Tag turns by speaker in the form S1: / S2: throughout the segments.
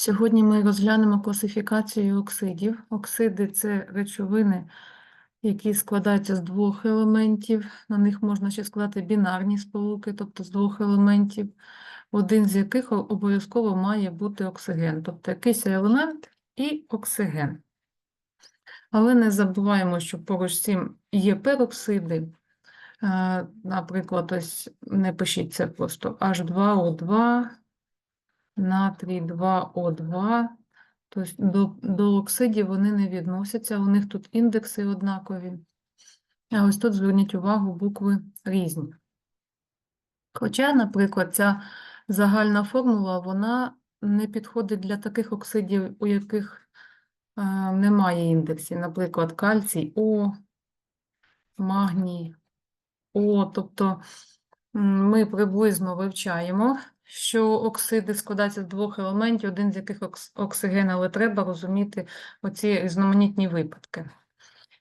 S1: Сьогодні ми розглянемо класифікацію оксидів. Оксиди це речовини, які складаються з двох елементів. На них можна ще складати бінарні сполуки, тобто з двох елементів, один з яких обов'язково має бути оксиген, тобто якийсь елемент і оксиген. Але не забуваємо, що поруч з цим є пероксиди. Е, Наприклад, ось не пишіть це просто H2O2, натрій 2О2. Тобто до, до оксидів вони не відносяться, у них тут індекси однакові. А ось тут зверніть увагу, букви різні. Хоча, наприклад, ця загальна формула, вона не підходить для таких оксидів, у яких е, немає індексів. Наприклад, кальцій О, магній О. Тобто ми приблизно вивчаємо, що оксиди складаються з двох елементів, один з яких окс- оксиген, але треба розуміти оці різноманітні випадки.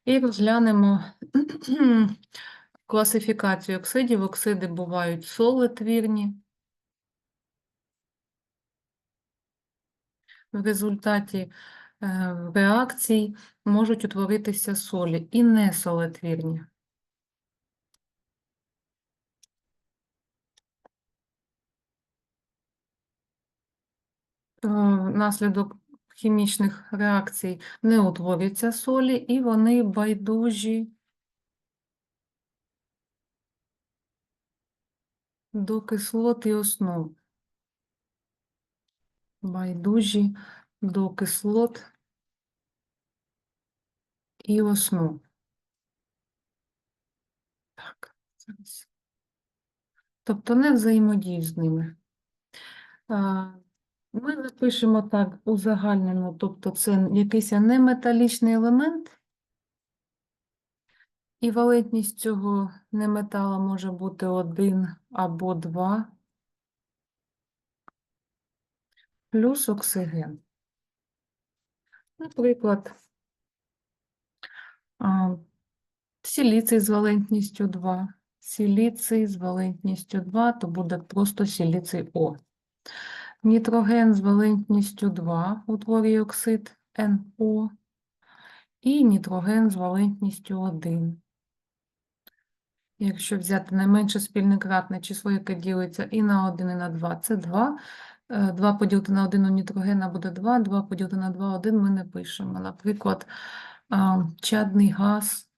S1: І розглянемо класифікацію оксидів. Оксиди бувають солитвірні. В результаті е, реакцій можуть утворитися солі і несолитвірні. Е, Внаслідок хімічних реакцій не утворюються солі, і вони байдужі до кислот і основ. Байдужі до кислот і основ. Так, зараз. Тобто не взаємодій з ними. Ми запишемо так узагальнено, тобто це якийсь неметалічний елемент, і валентність цього неметала може бути один або два, плюс оксиген. Наприклад, сіліций з валентністю 2. Сіліций з валентністю 2, то буде просто сіліций О. Нітроген з валентністю 2 утворює оксид НО. І нітроген з валентністю 1. Якщо взяти найменше спільне кратне число, яке ділиться і на 1, і на 2, це 2. 2 поділити на 1 у нітрогена буде 2, 2 поділити на 2, 1 ми не пишемо. Наприклад, чадний газ,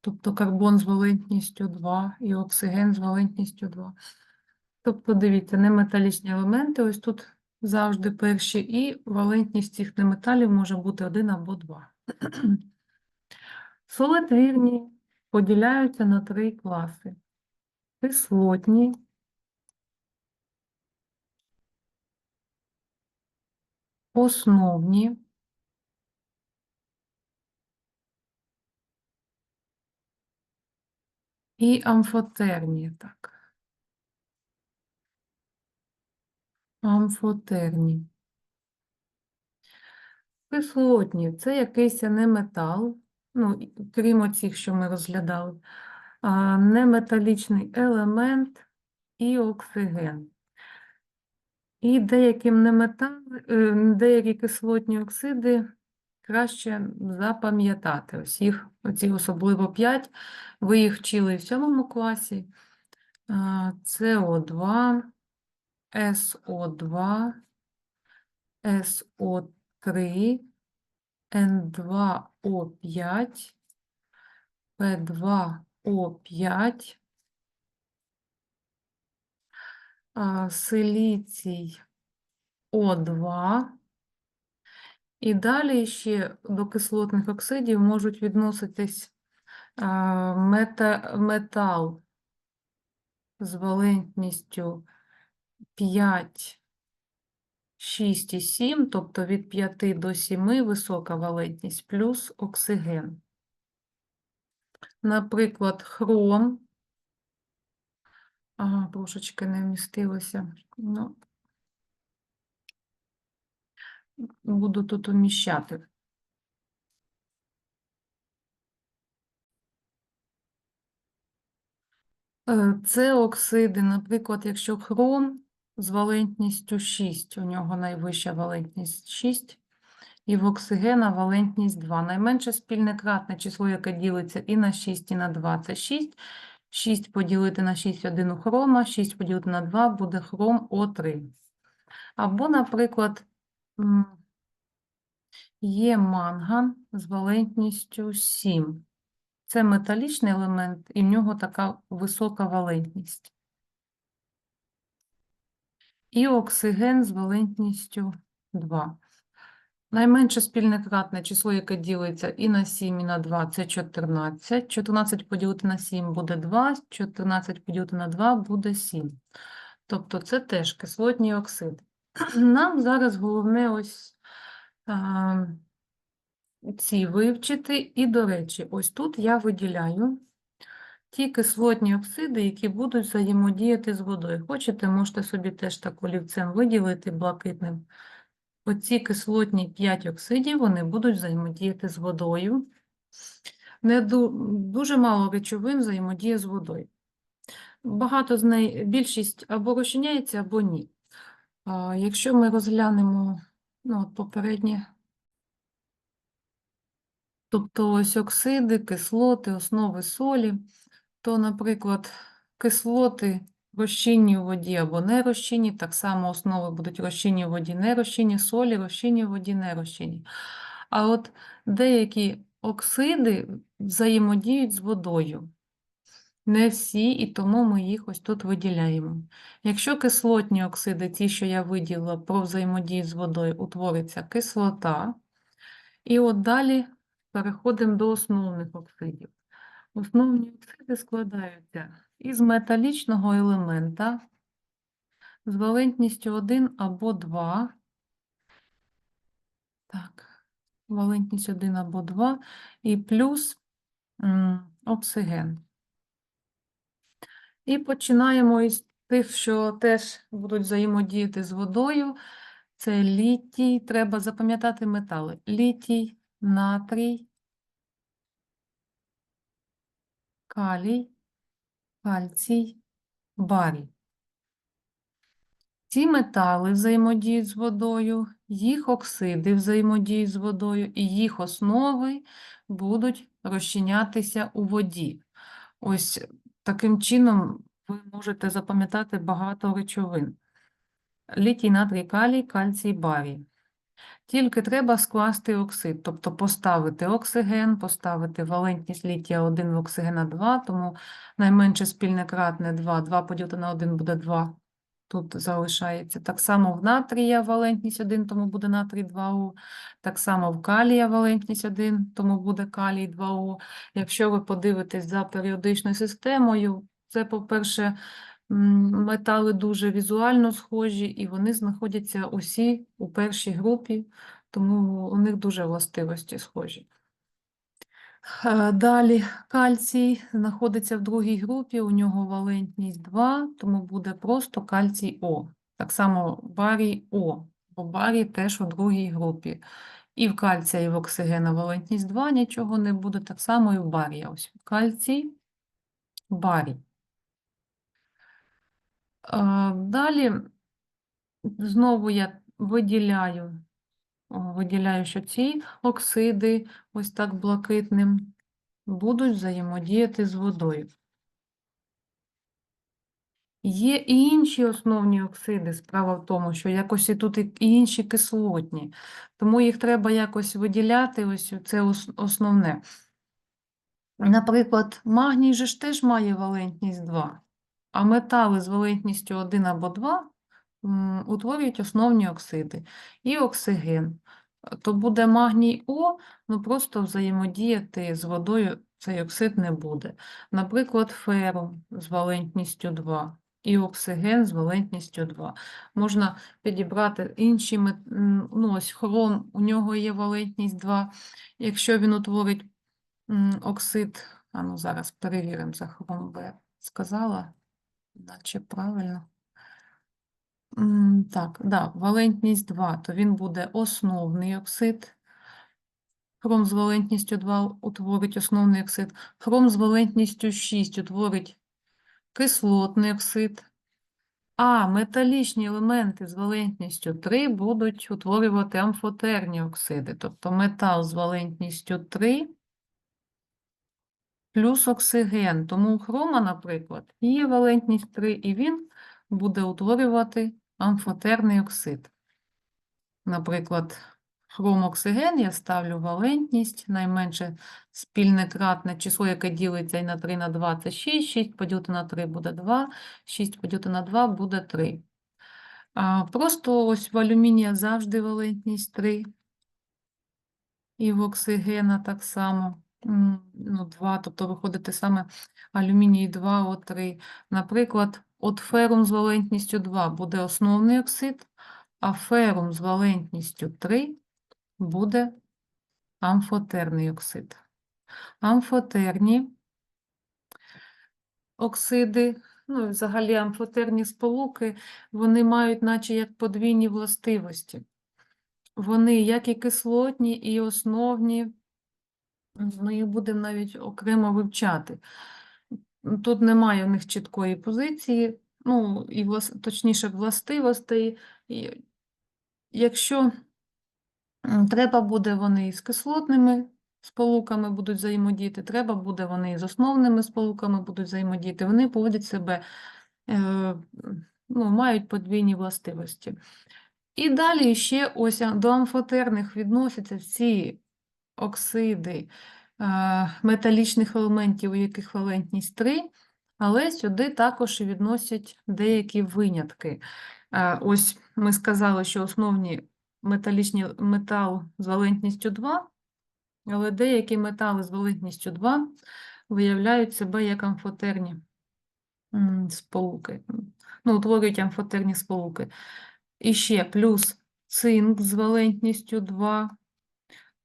S1: тобто карбон з валентністю 2 і оксиген з валентністю 2. Тобто, дивіться, неметалічні елементи, ось тут завжди перші, і валентність цих неметалів може бути 1 або 2. Солитвірні поділяються на три класи. Кислотні, основні і амфотерні. Так. Амфотерні. Кислотні це якийсь неметал, ну, крім оцих, що ми розглядали, неметалічний елемент і оксиген. І неметали, е, деякі кислотні оксиди краще запам'ятати. Ось їх, оці особливо 5, ви їх вчили в 7 класі. СО2, СО2, СО3, N2O5, P2O5, а, силіцій О2. І далі ще до кислотних оксидів можуть відноситись мета, метал з валентністю 5, 6 і 7, тобто від 5 до 7 висока валентність, плюс оксиген. Наприклад, хром. Ага, трошечки не вмістилося. Ну, буду тут уміщати. Е, Це оксиди, наприклад, якщо хром з валентністю 6. У нього найвища валентність 6. І в оксигена валентність 2. Найменше спільне кратне число, яке ділиться і на 6, і на 2 – це 6. 6 поділити на 6 – 1 у хрома, 6 поділити на 2 буде хром О3. Або, наприклад, є манган з валентністю 7. Це металічний елемент, і в нього така висока валентність. І оксиген з валентністю 2. Найменше спільне кратне число, яке ділиться і на 7, і на 2 – це 14. 14 поділити на 7 буде 2, 14 поділити на 2 буде 7. Тобто це теж кислотні оксиди. Нам зараз головне ось а, ці вивчити. І, до речі, ось тут я виділяю ті кислотні оксиди, які будуть взаємодіяти з водою. Хочете, можете собі теж так олівцем виділити блакитним. Оці кислотні 5 оксидів, вони будуть взаємодіяти з водою. Не ду- дуже мало речовин взаємодіє з водою. Багато з неї, більшість або розчиняється, або ні. Якщо ми розглянемо ну, от попереднє, тобто ось оксиди, кислоти, основи солі, то, наприклад, кислоти розчинні у воді або не так само основи будуть розчинні в воді, не розчинні, солі розчинні в воді, не розчинні. А от деякі оксиди взаємодіють з водою. Не всі, і тому ми їх ось тут виділяємо. Якщо кислотні оксиди, ті, що я виділила про взаємодію з водою, утвориться кислота. І от далі переходимо до основних оксидів. Основні оксиди складаються із металічного елемента з валентністю 1 або 2. Так, валентність 1 або 2 і плюс оксиген. І починаємо із тих, що теж будуть взаємодіяти з водою. Це літій, треба запам'ятати метали. Літій, натрій, калій, кальцій, барій. Ці метали взаємодіють з водою, їх оксиди взаємодіють з водою, і їх основи будуть розчинятися у воді. Ось таким чином ви можете запам'ятати багато речовин. Літій, натрій, калій, кальцій, барій. Тільки треба скласти оксид, тобто поставити оксиген, поставити валентність літія 1 в оксигена 2, тому найменше спільне кратне 2, 2 поділити на 1 буде 2, тут залишається. Так само в натрія валентність 1, тому буде натрій 2У, так само в калія валентність 1, тому буде калій 2У. Якщо ви подивитесь за періодичною системою, це, по-перше, метали дуже візуально схожі, і вони знаходяться усі у першій групі, тому у них дуже властивості схожі. Далі кальцій знаходиться в другій групі, у нього валентність 2, тому буде просто кальцій О. Так само барій О, бо барій теж у другій групі. І в кальція, і в оксигена валентність 2 нічого не буде, так само і в барія. Ось кальцій, барій. Далі знову я виділяю, виділяю, що ці оксиди, ось так блакитним, будуть взаємодіяти з водою. Є і інші основні оксиди. Справа в тому, що якось і тут і інші кислотні, тому їх треба якось виділяти, ось це основне. Наприклад, магній же ж теж має валентність 2, а метали з валентністю 1 або 2 утворюють основні оксиди і оксиген. То буде магній О, ну просто взаємодіяти з водою цей оксид не буде. Наприклад, ферум з валентністю 2 і оксиген з валентністю 2. Можна підібрати інші, ну ось хром, у нього є валентність 2. Якщо він утворить оксид, а ну зараз перевіримо за хром Б. Сказала, наче правильно. Так, да, валентність 2, то він буде основний оксид. Хром з валентністю 2 утворить основний оксид. Хром з валентністю 6 утворить кислотний оксид. А металічні елементи з валентністю 3 будуть утворювати амфотерні оксиди, тобто метал з валентністю 3 плюс оксиген. Тому у хрома, наприклад, є валентність 3, і він буде утворювати амфотерний оксид. Наприклад, хром-оксиген я ставлю валентність, найменше спільне кратне число, яке ділиться і на 3 на 2 – це 6, 6 поділити на 3 буде 2, 6 поділити на 2 буде 3. Просто ось в алюмінія завжди валентність 3. І в оксигена так само ну, 2, тобто виходить те саме алюміній 2, О3. Наприклад, от ферум з валентністю 2 буде основний оксид, а ферум з валентністю 3 буде амфотерний оксид. Амфотерні оксиди, ну і взагалі амфотерні сполуки, вони мають наче як подвійні властивості. Вони як і кислотні, і основні, ми їх будемо навіть окремо вивчати. Тут немає в них чіткої позиції, ну, і влас... точніше властивостей. І якщо треба буде вони із кислотними сполуками будуть взаємодіяти, треба буде вони із основними сполуками будуть взаємодіяти, вони поводять себе, е, ну, мають подвійні властивості. І далі ще ось до амфотерних відносяться всі оксиди е, металічних елементів, у яких валентність 3, але сюди також і відносять деякі винятки. Е, Ось ми сказали, що основні металічні метал з валентністю 2, але деякі метали з валентністю 2 виявляють себе як амфотерні сполуки, ну, утворюють амфотерні сполуки. І ще плюс цинк з валентністю 2,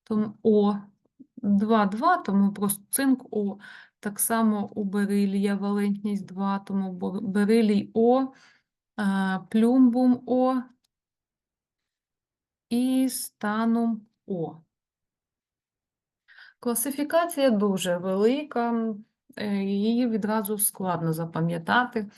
S1: тому О 2, 2, тому просто цинк О. Так само у берилія валентність 2, тому берилій О, плюмбум О і станум О. Класифікація дуже велика, е, її відразу складно запам'ятати,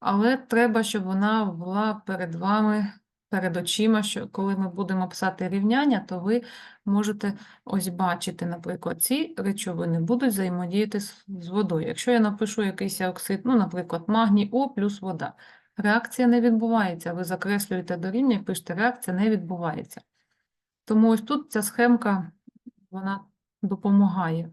S1: але треба, щоб вона була перед вами, перед очима, що коли ми будемо писати рівняння, то ви можете ось бачити, наприклад, ці речовини будуть взаємодіяти з, водою. Якщо я напишу якийсь оксид, ну, наприклад, магній О плюс вода, реакція не відбувається, ви закреслюєте до і пишете, реакція не відбувається. Тому ось тут ця схемка, вона допомагає.